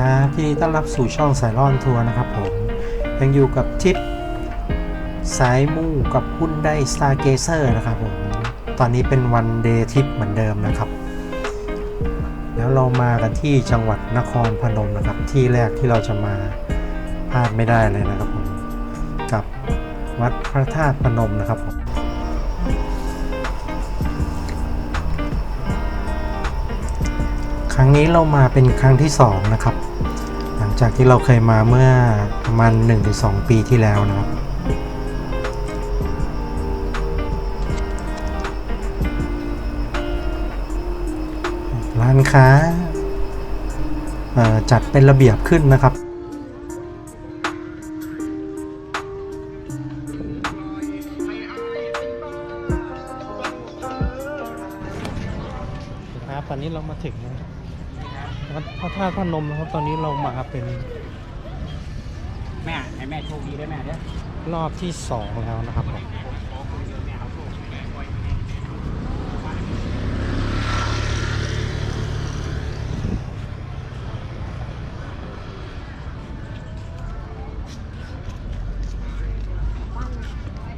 ครับที่นี่ต้อนรับสู่ช่องสายร่อนทัวร์นะครับผมยังอยู่กับทิปสายมู่กับหุ้นได้ Stargazer นะครับผมตอนนี้เป็นวันเดย์ทิปเหมือนเดิมนะครับ แล้วเรามากันที่จังหวัดนครพนมนะครับ ที่แรกที่เราจะมาพลาดไม่ได้เลยนะครับผมกับวัดพระธาตุพนมนะครับผมครั้งนี้เรามาเป็นครั้งที่สองนะครับ จากที่เราเคยมาเมื่อประมาณ 1-2 ปีที่แล้วนะครับ ร้านค้าจัดเป็นระเบียบขึ้นนะครับ นมนะครับ ตอนนี้เรามาเป็นแม่ให้แม่โชคดีด้วยแม่เด้อรอบที่สองแล้วนะครับผม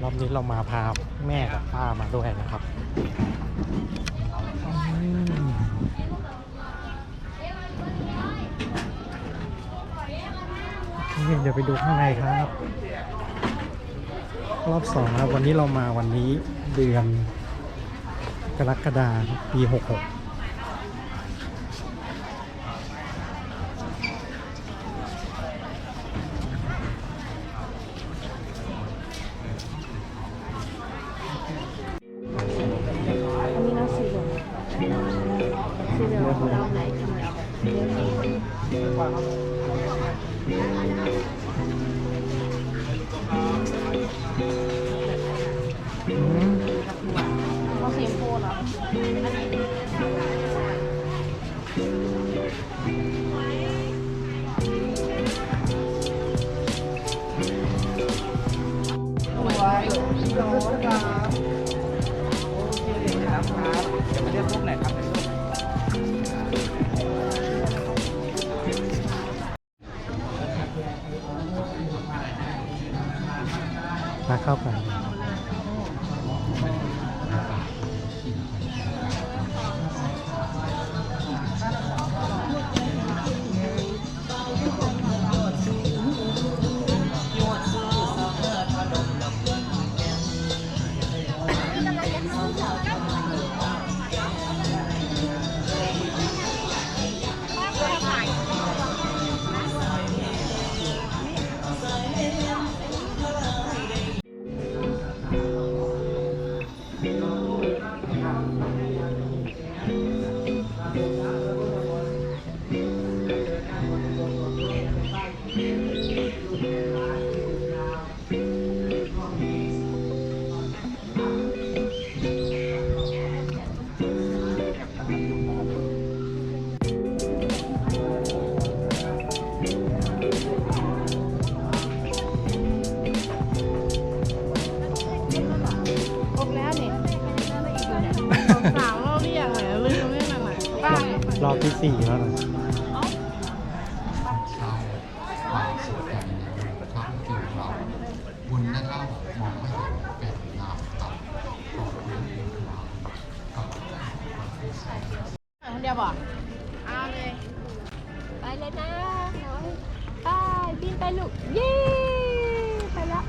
รอบนี้เรามาพาแม่กับป้ามาด้วยนะครับอืม โอเคเดี๋ยวไปดูข้างในครับ รอบสองครับวันนี้เรามาวันนี้เดือนกรกฎาคมปีหกหก มาเข้ากัน สี่แล้วนะบุญนะครับมองไม่เห็นเป็นนามต่ำขอบคุณครับกับคนเดียวบอกเอาเลย ไปเลยนะน้อยไปบินไปลูกเย้ไปแล้ว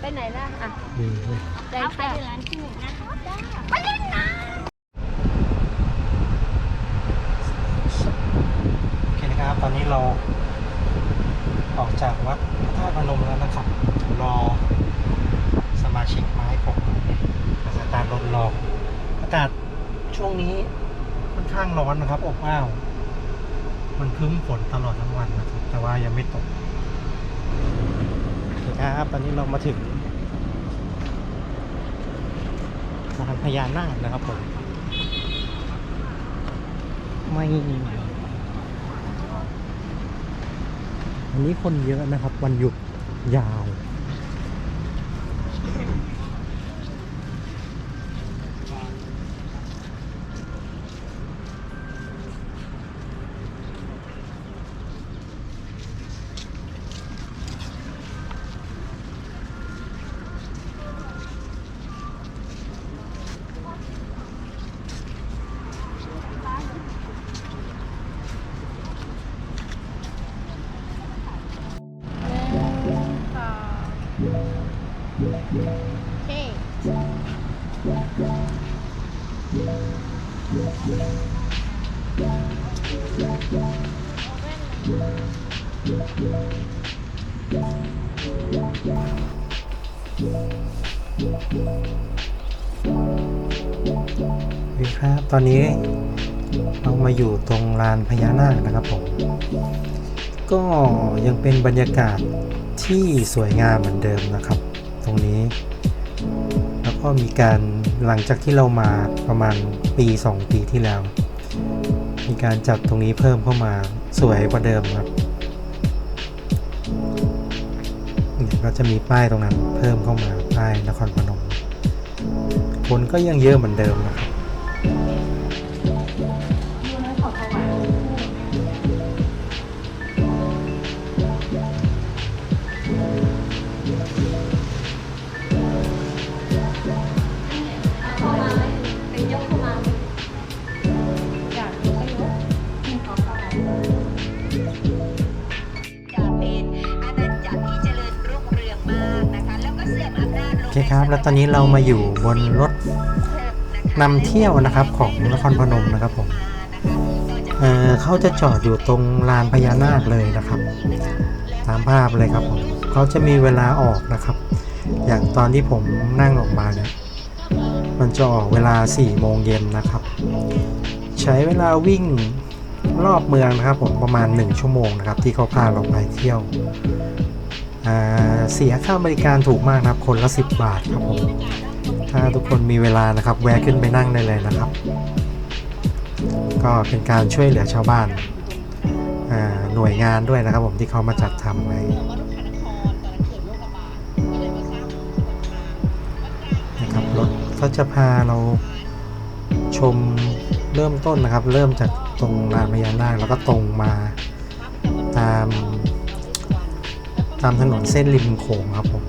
ไปไหนล่ะอะดีเลยใจไปร้านที่หนึ่งนะคะจ้าไปเล่นน้โอเค เราออกจากวัดพระธาตุพนมแล้วนะครับรอสมาชิกมาให้ผมอากาศร้อนรออากาศช่วงนี้ค่อนข้างร้อนนะครับอบอ้าว มันครึ้มฝนตลอดทั้งวันนะครับแต่ว่ายังไม่ตกคครับตอนนี้เรามาถึงลานพญานาคนะครับผมไม่ วันนี้คนเยอะนะครับ วันหยุดยาว ดีครับ ตอนนี้เรามาอยู่ตรงลานพญานาคนะครับผม ก็ยังเป็นบรรยากาศที่สวยงามเหมือนเดิมนะครับ รงนี้ แล้วก็มีการหลังจากที่เรามาประมาณปี 2 ปีที่แล้ว มีการจัดตรงนี้เพิ่มเข้ามาสวยกว่าเดิมครับเนี่ยก็จะมีป้ายตรงนั้นเพิ่มเข้ามาป้ายนครพนมคนก็ยังเยอะเหมือนเดิมนะครับ เคครับ แล้วตอนนี้เรามาอยู่บนรถนำเที่ยวนะครับของนครพนมนะครับผมเเขาจะจอดอยู่ตรงลานพญานาคเลยนะครับ ตามภาพเลยครับผมเขาจะมีเวลาออกนะครับ อย่างตอนที่ผมนั่งออกมาเนี่ยมันจะออกเวลา4โมงเย็นนะครับ ใช้เวลาวิ่งรอบเมืองนะครับผมประมาณ 1 ชั่วโมงนะครับ ที่เขาพาเราไปเที่ยว เสียค่าบริการถูกมากนะครับ คนละ 10 บาทครับผม ถ้าทุกคนมีเวลานะครับแวะขึ้นไปนั่งได้เลยนะครับ ก็เป็นการช่วยเหลือชาวบ้านาหน่วยงานด้วยนะครับผมที่เขามาจัดทำไว้นะครับรถก็จะพาเราชมเริ่มต้นนะครับ เริ่มจากตรงลานพญานาคแล้วก็ตรงมาตามามถนนเส้นริมโขงครับผม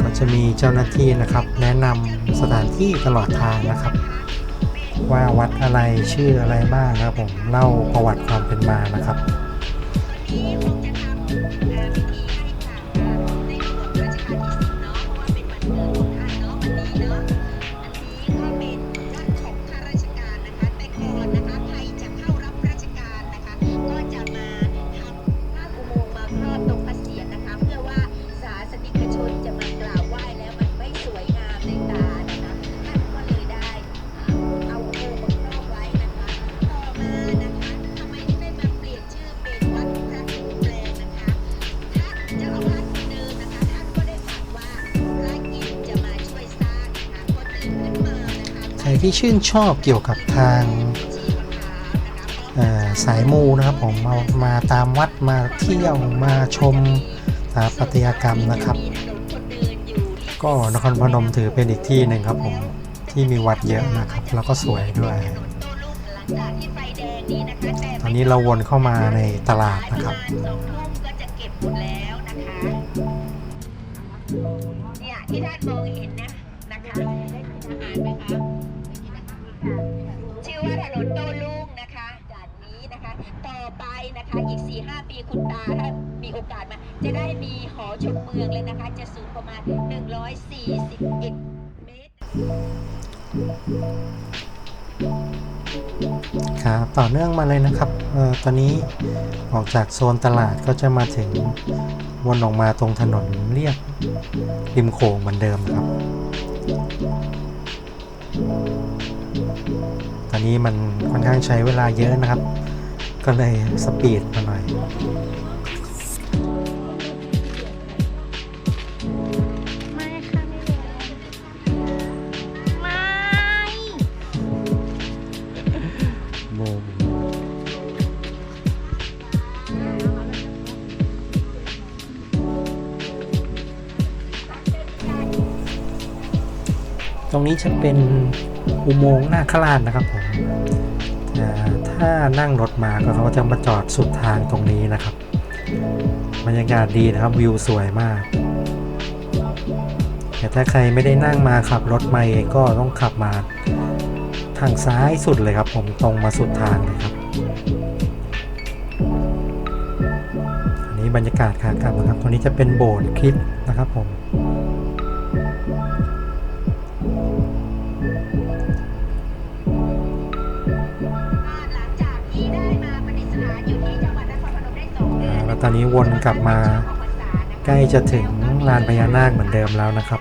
ก็จะมีเจ้าหน้าที่นะครับ แนะนำ สถานที่ตลอดทางนะครับ ว่าวัดอะไรชื่ออะไรบ้างนะครับผมเล่าประวัติความเป็นมานะครับ ที่ชื่นชอบเกี่ยวกับทางสายมูนะครับผมมามาตามวัดมาเที่ยวมาชมสถาปัตยกรรมนะครับ ก็นครพนมถือเป็นอีกที่หนึ่งครับผมที่มีวัดเยอะนะครับ แล้วก็สวยด้วย ตอนนี้เราวนเข้ามาในตลาดนะครับที่ท่านมองเห็นนะ นะคะ อีก 4-5 ปีคุณตาถ้ามีโอกาสมา จะได้มีหอชมเมืองเลยนะคะ จะสูงประมาณ 141 เมตร ครับต่อเนื่องมาเลยนะครับเออตอนนี้ออกจากโซนตลาดก็จะมาถึงวนออกมาตรงถนนเรียบริมโขงเหมือนเดิมครับ ตอนนี้มันค่อนข้างใช้เวลาเยอะนะครับ ก็เลยสปีดมาหน่อยไม่ค่ะไม่เป็นไรไม่โมงตรงนี้จะเป็นอุโมงค์นาคราชนะครับผม ถ้านั่งรถมาก็เขาจะมาจอดสุดทางตรงนี้นะครับบรรยากาศดีนะครับวิวสวยมากแต่ถ้าใครไม่ได้นั่งมาขับรถมาเองก็ต้องขับมาทางซ้ายสุดเลยครับ ผมตรงมาสุดทางเลยครับ อันนี้บรรยากาศขากลับนะครับตรงนี้จะเป็นโบสถ์คริสต์นะครับผม ตอนนี้วนกลับมา ใกล้จะถึงลานพญานาคเหมือนเดิมแล้วนะครับ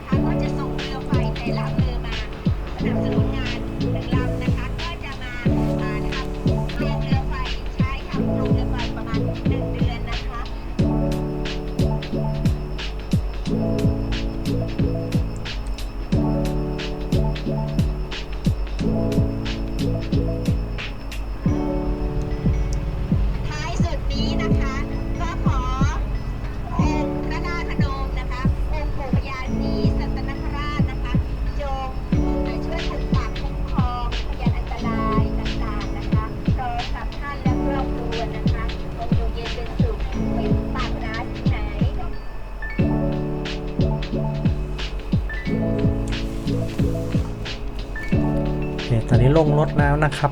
แล้วนะครับ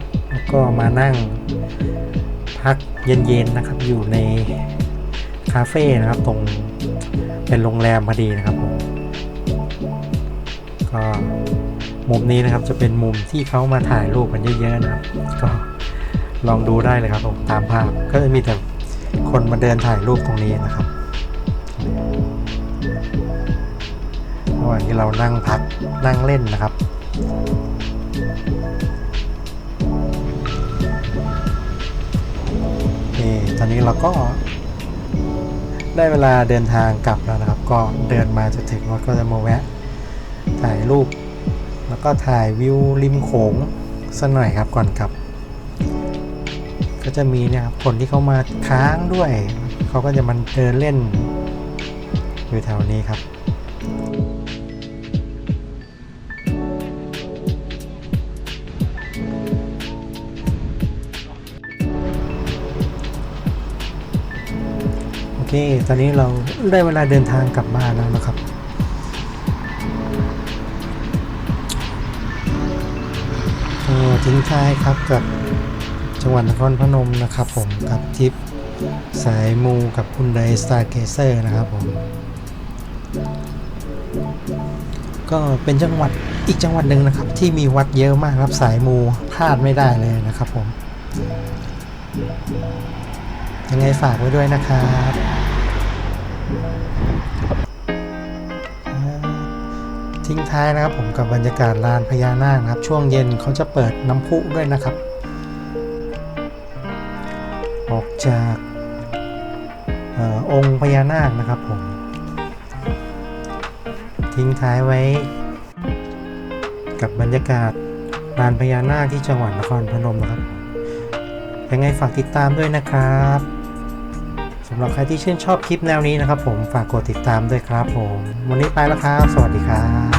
ก็มานั่งพักเย็นๆนะครับ อยู่ในคาเฟ่นะครับ ตรงเป็นโรงแรมพอดีนะครับผมก็มุมนี้นะครับจะเป็นมุมที่เขามาถ่ายรูปกันเยอะๆนะครับ ก็ลองดูได้เลยครับผมตามภาพก็จะมีแต่คนมาเดินถ่ายรูปตรงนี้นะครับระหว่างที่เรานั่งพักนั่งเล่นนะครับ ตอนนี้เราก็ได้เวลาเดินทางกลับแล้วนะครับ ก็เดินมาจะถึงรถก็จะมาแวะ ถ่ายรูป แล้วก็ถ่ายวิวริมโขงสักหน่อยครับก่อนกลับ ก็จะมีเนี่ยครับคนที่เขามาค้างด้วย เขาก็จะมันเดินเล่นอยู่แถวนี้ครับ คตอนนี้เราได้เวลาเดินทางกลับบ้านแล้วนะครับ ทิ้งท้ายครับกับจังหวัดนครพนมนะครับผมกับทิปสายมูกับคุณไดสตาร์เกเซอร์นะครับผมก็เป็นจังหวัดอีกจังหวัดหนึ่งนะครับ ที่มีวัดเยอะมากครับสายมูพลาดไม่ได้เลยนะครับผมยังไงฝากไว้ด้วยนะครับ ทิ้งท้ายนะครับผมกับบรรยากาศลานพญานาคนะครับ ช่วงเย็นเขาจะเปิดน้ำพุด้วยนะครับ ออกจากออองค์พญานาคนะครับผม ทิ้งท้ายไว้ กับบรรยากาศลานพญานาคที่จังหวัดนครพนมนะครับยังไงฝากติดตามด้วยนะครับำหรับใครที่ชื่นชอบคลิปแนวนี้นะครับผมฝากกดติดตามด้วยครับผม วันนี้ไปแล้วครับ สวัสดีครับ